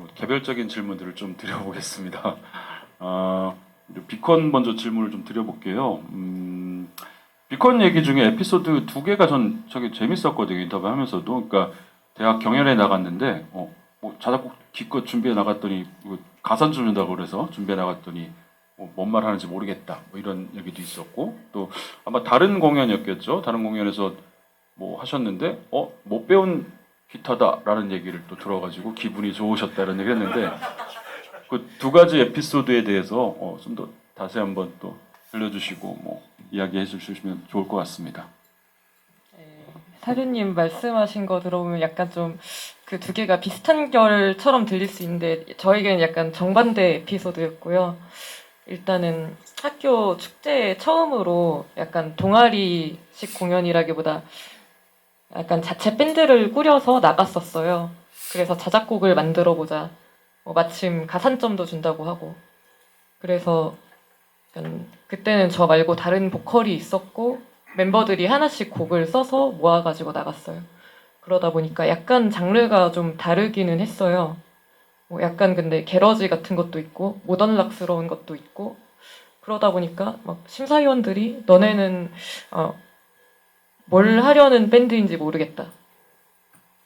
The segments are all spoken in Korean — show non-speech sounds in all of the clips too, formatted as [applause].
뭐 개별적인 질문들을 좀 드려보겠습니다. [laughs] 어, 비콘 먼저 질문을 좀 드려볼게요. 음, 비콘 얘기 중에 에피소드 두 개가 전 저기 재밌었거든요 인터뷰하면서도. 그러니까 대학 경연에 나갔는데 어, 뭐 자작곡 기껏 준비해 나갔더니 뭐 가산 주는다고 그래서 준비해 나갔더니 뭐 뭔말 하는지 모르겠다 뭐 이런 얘기도 있었고 또 아마 다른 공연이었겠죠. 다른 공연에서 뭐 하셨는데 어 못 배운 기타다라는 얘기를 또 들어가지고 기분이 좋으셨다는 얘기를 했는데 그 두 가지 에피소드에 대해서 어, 좀 더 다시 한번 또 들려주시고 뭐 이야기해 주시면 좋을 것 같습니다. 사류님 말씀하신 거 들어보면 약간 좀 그 두 개가 비슷한 결처럼 들릴 수 있는데 저에게는 약간 정반대 에피소드였고요. 일단은 학교 축제에 처음으로 약간 동아리식 공연이라기보다 약간 자체 밴드를 꾸려서 나갔었어요. 그래서 자작곡을 만들어 보자. 뭐 마침 가산점도 준다고 하고. 그래서 그때는 저 말고 다른 보컬이 있었고 멤버들이 하나씩 곡을 써서 모아가지고 나갔어요. 그러다 보니까 약간 장르가 좀 다르기는 했어요. 뭐 약간 근데 게러지 같은 것도 있고 모던락스러운 것도 있고 그러다 보니까 막 심사위원들이 너네는 어, 뭘 하려는 밴드인지 모르겠다.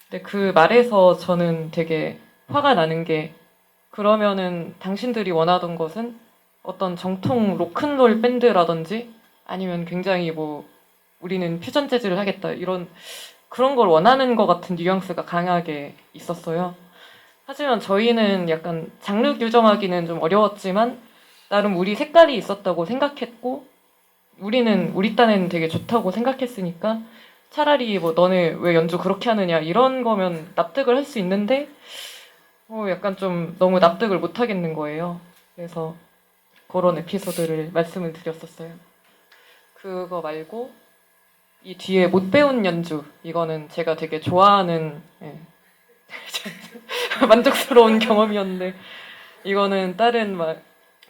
근데 그 말에서 저는 되게 화가 나는 게 그러면은 당신들이 원하던 것은 어떤 정통 로큰롤 밴드라든지 아니면 굉장히 뭐 우리는 퓨전 재즈를 하겠다 이런 그런 걸 원하는 것 같은 뉘앙스가 강하게 있었어요. 하지만 저희는 약간 장르 규정하기는 좀 어려웠지만 나름 우리 색깔이 있었다고 생각했고 우리는 우리 딴에는 되게 좋다고 생각했으니까 차라리 뭐 너네 왜 연주 그렇게 하느냐 이런 거면 납득을 할 수 있는데 어 약간 좀 너무 납득을 못 하겠는 거예요. 그래서 그런 에피소드를 말씀을 드렸었어요. 그거 말고 이 뒤에 못 배운 연주 이거는 제가 되게 좋아하는 예. [laughs] 만족스러운 경험이었는데 이거는 다른 막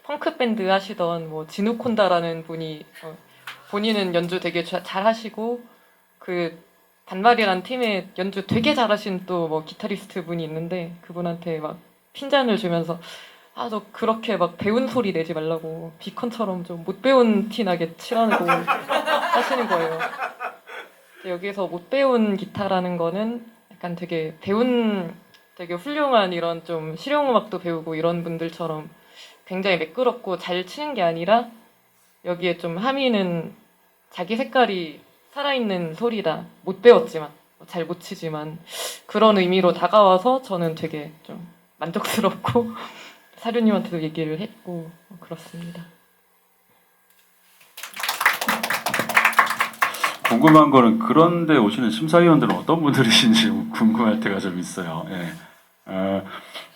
펑크 밴드 하시던 뭐 진우콘다라는 분이 어, 본인은 연주 되게 자- 잘하시고 그 단말이란 팀에 연주 되게 잘하신 또 뭐 기타리스트 분이 있는데 그분한테 막 핀잔을 주면서 아저 그렇게 막 배운 소리 내지 말라고 비컨처럼 좀 못 배운 티 나게 치라고 하시는 거예요. 여기서 못 배운 기타라는 거는 약간 되게 배운 되게 훌륭한 이런 좀 실용음악도 배우고 이런 분들처럼 굉장히 매끄럽고 잘 치는 게 아니라 여기에 좀 함의는 자기 색깔이 살아있는 소리다. 못 배웠지만 잘 못 치지만 그런 의미로 다가와서 저는 되게 좀 만족스럽고 [laughs] 사료님한테도 얘기를 했고 그렇습니다. 궁금한 거는 그런데 오시는 심사위원들은 어떤 분들이신지 [laughs] 궁금할 때가 좀 있어요. 예. 어,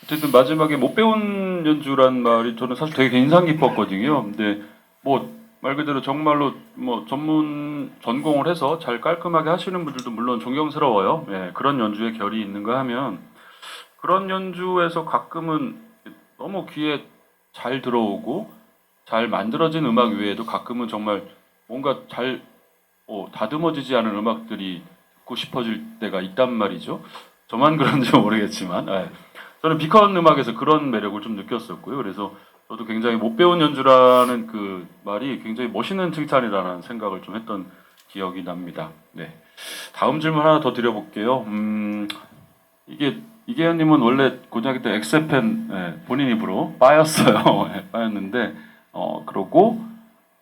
어쨌든 마지막에 못 배운 연주란 말이 저는 사실 되게 인상 깊었거든요. 근데 뭐 말 그대로 정말로 뭐 전문 전공을 해서 잘 깔끔하게 하시는 분들도 물론 존경스러워요. 예, 그런 연주에 결이 있는가 하면 그런 연주에서 가끔은 너무 귀에 잘 들어오고 잘 만들어진 음악 외에도 가끔은 정말 뭔가 잘 어, 다듬어지지 않은 음악들이 듣고 싶어질 때가 있단 말이죠. 저만 [laughs] 그런지 모르겠지만 예. 저는 비컨 음악에서 그런 매력을 좀 느꼈었고요. 그래서 저도 굉장히 못 배운 연주라는 그 말이 굉장히 멋있는 칭찬이라는 생각을 좀 했던 기억이 납니다. 네. 다음 질문 하나 더 드려볼게요. 음, 이게 이계현님은 원래 고등학교 때 엑스팬 예, 본인 입으로 빠였어요. 예, [laughs] 빠였는데 어 그러고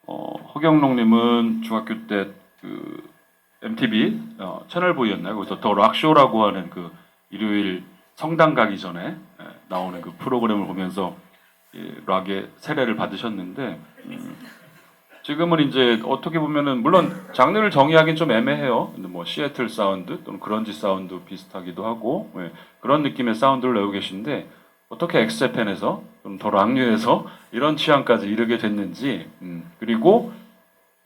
어, 허경록님은 중학교 때 그 MTV 어, 채널 보이였나요? 거기서 더 락쇼라고 하는 그 일요일 성당 가기 전에 예, 나오는 그 프로그램을 보면서 이 락의 세례를 받으셨는데 음, 지금은 이제 어떻게 보면은 물론 장르를 정의하기는 좀 애매해요. 뭐 시애틀 사운드 또는 그런지 사운드 비슷하기도 하고 예, 그런 느낌의 사운드를 내고 계신데 어떻게 엑스제팬에서 좀더 락류에서 [laughs] 이런 취향까지 이르게 됐는지 음, 그리고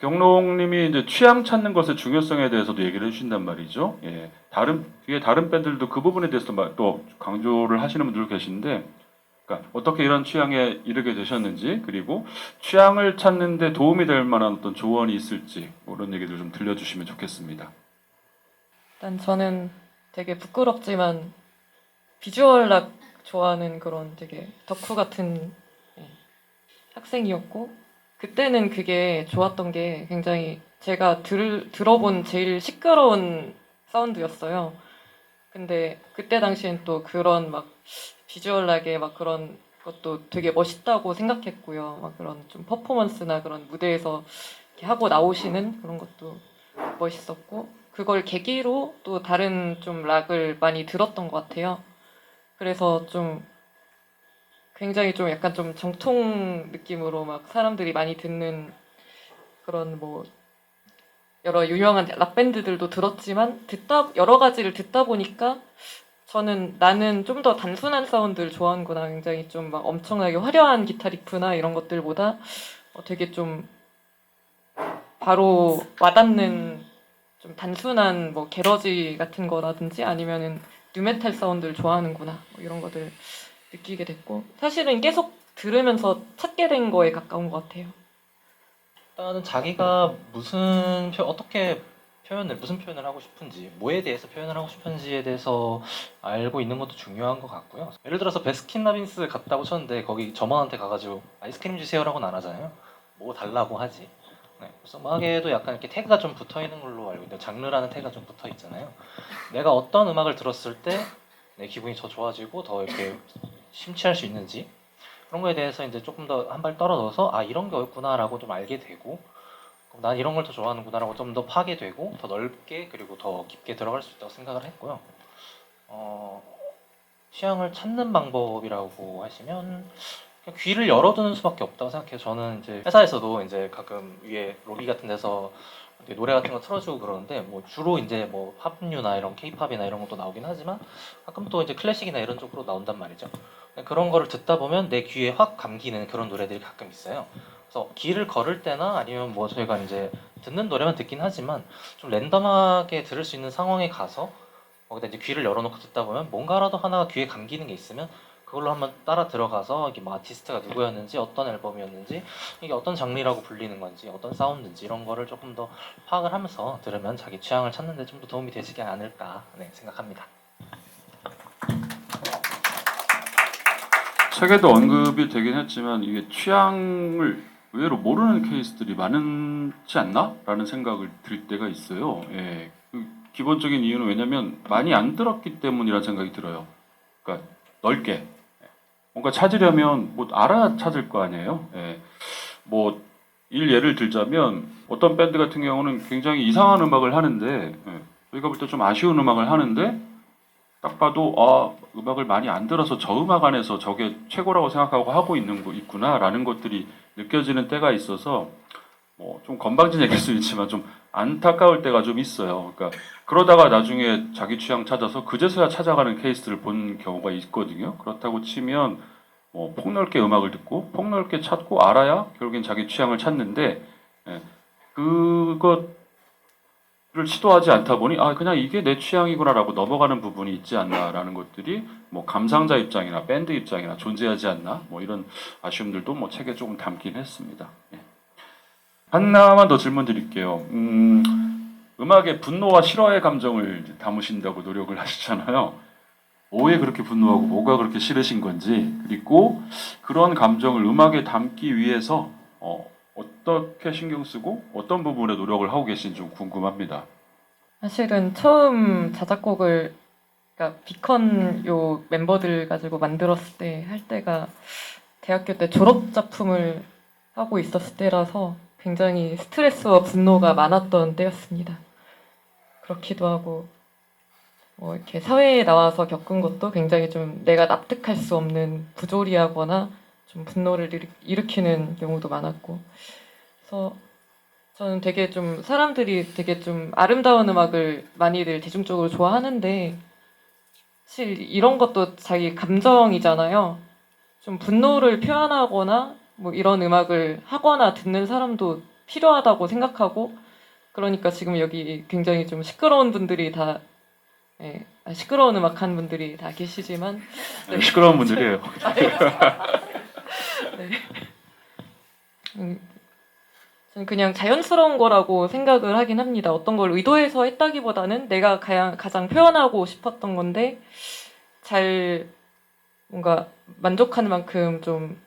경록님이 이제 취향 찾는 것의 중요성에 대해서도 얘기를 해주신단 말이죠. 예, 다른 뒤에 다른 밴드들도 그 부분에 대해서 막또 강조를 하시는 분들 계신데, 그러니까 어떻게 이런 취향에 이르게 되셨는지 그리고 취향을 찾는데 도움이 될 만한 어떤 조언이 있을지 뭐 그런 얘기들 좀 들려주시면 좋겠습니다. 일단 저는 되게 부끄럽지만 비주얼 락 좋아하는 그런 되게 덕후 같은 예, 학생이었고 그때는 그게 좋았던 게 굉장히 제가 들, 들어본 제일 시끄러운 사운드였어요. 근데 그때 당시엔 또 그런 막 비주얼하게 막 그런 것도 되게 멋있다고 생각했고요. 막 그런 좀 퍼포먼스나 그런 무대에서 하고 나오시는 그런 것도 멋있었고 그걸 계기로 또 다른 좀 락을 많이 들었던 것 같아요. 그래서 좀 굉장히 좀 약간 좀 정통 느낌으로 막 사람들이 많이 듣는 그런 뭐 여러 유명한 락 밴드들도 들었지만 듣다 여러 가지를 듣다 보니까 저는 나는 좀 더 단순한 사운드를 좋아하는구나. 굉장히 좀 막 엄청나게 화려한 기타 리프나 이런 것들보다 어, 되게 좀 바로 와닿는 좀 단순한 뭐 게러지 같은 거라든지 아니면은 뉴메탈 사운드를 좋아하는구나 뭐 이런 것들 느끼게 됐고 사실은 계속 들으면서 찾게 된 거에 가까운 것 같아요. 일단은 자기가 무슨 표, 어떻게 표현을 무슨 표현을 하고 싶은지 뭐에 대해서 표현을 하고 싶은지에 대해서 알고 있는 것도 중요한 것 같고요. 예를 들어서 베스킨 라빈스 갔다고 쳤는데 거기 점원한테 가가지고 아이스크림 주세요라고는 안 하잖아요. 뭐 달라고 하지. 네, 그래서 음악에도 약간 이렇게 태그가 좀 붙어 있는 걸로 알고 있는데 장르라는 태그가 좀 붙어 있잖아요. 내가 어떤 음악을 들었을 때 내 기분이 더 좋아지고 더 이렇게 심취할 수 있는지 그런 거에 대해서 이제 조금 더 한 발 떨어져서 아 이런 거였구나라고 좀 알게 되고 난 이런 걸 더 좋아하는구나라고 좀 더 파게 되고 더 넓게 그리고 더 깊게 들어갈 수 있다고 생각을 했고요. 어, 취향을 찾는 방법이라고 하시면 귀를 열어두는 수밖에 없다고 생각해요. 저는 이제 회사에서도 이제 가끔 위에 로비 같은 데서 노래 같은 거 틀어주고 그러는데 뭐 주로 이제 뭐 팝류나 이런 케이팝이나 이런 것도 나오긴 하지만 가끔 또 이제 클래식이나 이런 쪽으로 나온단 말이죠. 그런 거를 듣다 보면 내 귀에 확 감기는 그런 노래들이 가끔 있어요. 그래서 길을 걸을 때나 아니면 뭐 저희가 이제 듣는 노래만 듣긴 하지만 좀 랜덤하게 들을 수 있는 상황에 가서 거기다 이제 귀를 열어놓고 듣다 보면 뭔가라도 하나가 귀에 감기는 게 있으면 그걸로 한번 따라 들어가서 이게 뭐 아티스트가 누구였는지 어떤 앨범이었는지 이게 어떤 장르라고 불리는 건지 어떤 사운드인지 이런 거를 조금 더 파악을 하면서 들으면 자기 취향을 찾는데 좀 더 도움이 되시지 않을까 네, 생각합니다. 책에도 언급이 되긴 했지만 이게 취향을 의외로 모르는 케이스들이 많지 않나?라는 생각을 들 때가 있어요. 예. 그 기본적인 이유는 왜냐면 많이 안 들었기 때문이라는 생각이 들어요. 그러니까 넓게 뭔가 찾으려면 뭐 알아야 찾을 거 아니에요. 예. 뭐 일 예를 들자면 어떤 밴드 같은 경우는 굉장히 이상한 음악을 하는데 예. 저희가 볼 때 좀 아쉬운 음악을 하는데 딱 봐도 아 음악을 많이 안 들어서 저 음악 안에서 저게 최고라고 생각하고 하고 있는 거 있구나라는 것들이 느껴지는 때가 있어서 뭐 좀 건방진 얘기일 수 있지만 좀 안타까울 때가 좀 있어요. 그러니까 그러다가 나중에 자기 취향 찾아서 그제서야 찾아가는 케이스를 본 경우가 있거든요. 그렇다고 치면 뭐 폭넓게 음악을 듣고 폭넓게 찾고 알아야 결국엔 자기 취향을 찾는데 예, 그것 를 시도하지 않다 보니 아 그냥 이게 내 취향이구나라고 넘어가는 부분이 있지 않나라는 것들이 뭐 감상자 입장이나 밴드 입장이나 존재하지 않나 뭐 이런 아쉬움들도 뭐 책에 조금 담긴 했습니다. 예. 하나만 더 질문 드릴게요. 음, 음악에 분노와 싫어의 감정을 담으신다고 노력을 하시잖아요. 뭐에 그렇게 분노하고 뭐가 그렇게 싫으신 건지 그리고 그런 감정을 음악에 담기 위해서 어, 어떻게 신경 쓰고 어떤 부분에 노력을 하고 계신지 좀 궁금합니다. 사실은 처음 자작곡을 그러니까 비컨 요 멤버들 가지고 만들었을 때 할 때가 대학교 때 졸업 작품을 하고 있었을 때라서 굉장히 스트레스와 분노가 많았던 때였습니다. 그렇기도 하고 뭐 이렇게 사회에 나와서 겪은 것도 굉장히 좀 내가 납득할 수 없는 부조리하거나 좀 분노를 일으- 일으키는 경우도 많았고 그래서 저는 되게 좀 사람들이 되게 좀 아름다운 음악을 많이들 대중적으로 좋아하는데 사실 이런 것도 자기 감정이잖아요. 좀 분노를 표현하거나 뭐 이런 음악을 하거나 듣는 사람도 필요하다고 생각하고 그러니까 지금 여기 굉장히 좀 시끄러운 분들이 다 예, 아, 시끄러운 음악 하는 분들이 다 계시지만 네. 시끄러운 분들이에요. [laughs] 네. 음, 저는 그냥 자연스러운 거라고 생각을 하긴 합니다. 어떤 걸 의도해서 했다기보다는 내가 가장, 가장 표현하고 싶었던 건데 잘 뭔가 만족하는 만큼 좀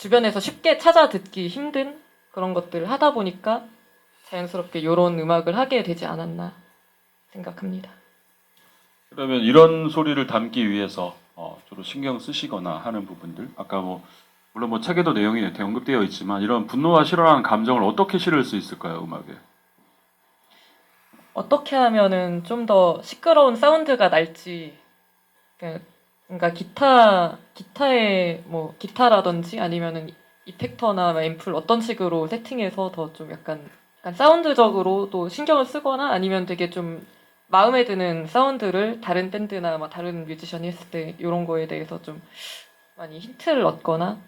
주변에서 쉽게 찾아 듣기 힘든 그런 것들을 하다 보니까 자연스럽게 이런 음악을 하게 되지 않았나 생각합니다. 그러면 이런 소리를 담기 위해서 어, 주로 신경 쓰시거나 하는 부분들 아까 뭐 물론 뭐 책에도 내용이 언급되어 있지만 이런 분노와 실현하는 감정을 어떻게 실을 수 있을까요 음악에? 어떻게 하면은 좀 더 시끄러운 사운드가 날지 그러니까 기타 기타의 뭐 기타라든지 아니면은 이펙터나 뭐 앰플 어떤 식으로 세팅해서 더 좀 약간, 약간 사운드적으로 또 신경을 쓰거나 아니면 되게 좀 마음에 드는 사운드를 다른 밴드나 막 다른 뮤지션이 했을 때 이런 거에 대해서 좀 많이 힌트를 얻거나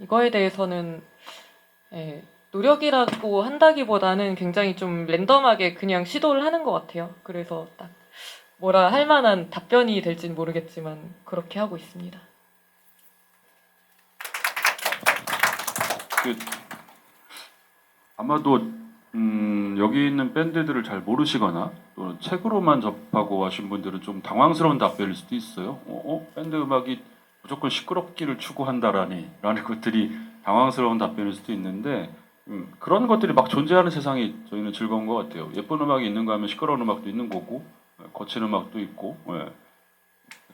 이거에 대해서는 예, 노력이라고 한다기보다는 굉장히 좀 랜덤하게 그냥 시도를 하는 것 같아요. 그래서 딱 뭐라 할 만한 답변이 될지는 모르겠지만 그렇게 하고 있습니다. 그 아마도 음, 여기 있는 밴드들을 잘 모르시거나 또는 책으로만 접하고 하신 분들은 좀 당황스러운 답변일 수도 있어요. 어, 어? 밴드 음악이 무조건 시끄럽기를 추구한다라니 라는 것들이 당황스러운 답변일 수도 있는데 음, 그런 것들이 막 존재하는 세상이 저희는 즐거운 것 같아요. 예쁜 음악이 있는가 하면 시끄러운 음악도 있는 거고 예, 거친 음악도 있고 예.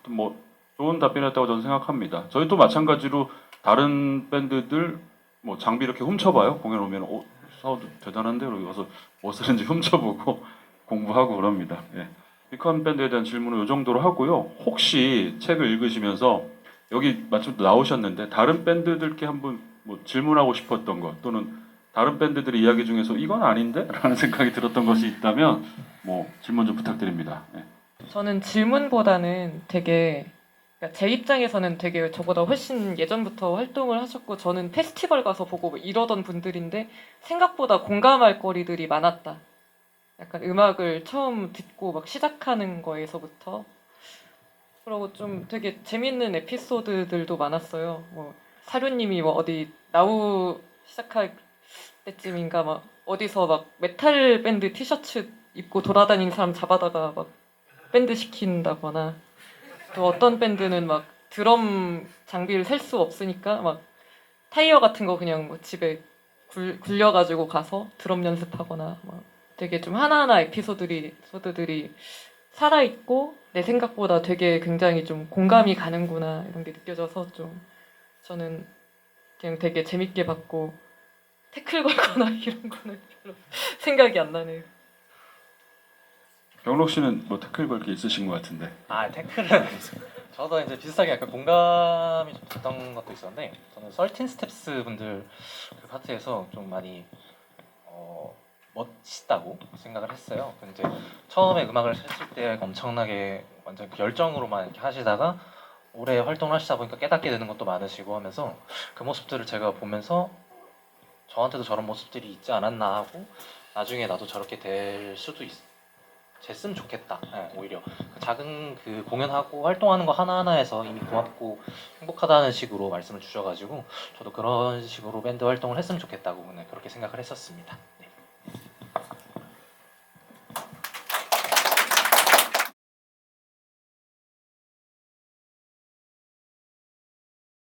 뭐 좋은 답변이었다고 저는 생각합니다. 저희도 마찬가지로 다른 밴드들 뭐 장비 이렇게 훔쳐봐요. 공연 오면 어, 사운드 대단한데 그러고 와서 뭐 쓰는지 [laughs] 훔쳐보고 공부하고 그럽니다. 예. 비컨 밴드에 대한 질문은 이 정도로 하고요. 혹시 책을 읽으시면서 여기 마침 또 나오셨는데 다른 밴드들께 한번 뭐 질문하고 싶었던 것 또는 다른 밴드들의 이야기 중에서 이건 아닌데? 라는 생각이 들었던 것이 있다면 뭐 질문 좀 부탁드립니다. 예. 저는 질문보다는 되게 그러니까 제 입장에서는 되게 저보다 훨씬 예전부터 활동을 하셨고 저는 페스티벌 가서 보고 뭐 이러던 분들인데 생각보다 공감할 거리들이 많았다. 약간 음악을 처음 듣고 막 시작하는 거에서부터 그리고 좀 되게 재밌는 에피소드들도 많았어요. 뭐 사료님이 뭐 어디 나우 시작할 때쯤인가 막 어디서 막 메탈 밴드 티셔츠 입고 돌아다니는 사람 잡아다가 막 밴드 시킨다거나 또 어떤 밴드는 막 드럼 장비를 셀수 없으니까 막 타이어 같은 거 그냥 뭐 집에 굴, 굴려가지고 가서 드럼 연습하거나 막 되게 좀 하나하나 에피소드들이 에피소드들이 살아있고 내 생각보다 되게 굉장히 좀 공감이 가는구나 이런 게 느껴져서 좀 저는 그냥 되게 재밌게 봤고 태클 걸거나 [laughs] 이런 거는 별로 생각이 안 나네요. 경록 씨는 뭐 태클 걸 게 있으신 것 같은데. 아 태클은 [laughs] 저도 이제 비슷하게 약간 공감이 좀 됐던 것도 있었는데 저는 썰틴 스텝스 분들 그 파트에서 좀 많이 어, 멋있다고 생각을 했어요. 근데 처음에 음악을 했을 때 엄청나게 완전 그 열정으로만 이렇게 하시다가 오래 활동을 하시다 보니까 깨닫게 되는 것도 많으시고 하면서 그 모습들을 제가 보면서 저한테도 저런 모습들이 있지 않았나 하고 나중에 나도 저렇게 될 수도 있, 됐으면 좋겠다. 예, 오히려 그 작은 그 공연하고 활동하는 거 하나하나에서 이미 고맙고 행복하다는 식으로 말씀을 주셔가지고 저도 그런 식으로 밴드 활동을 했으면 좋겠다고 네, 그렇게 생각을 했었습니다.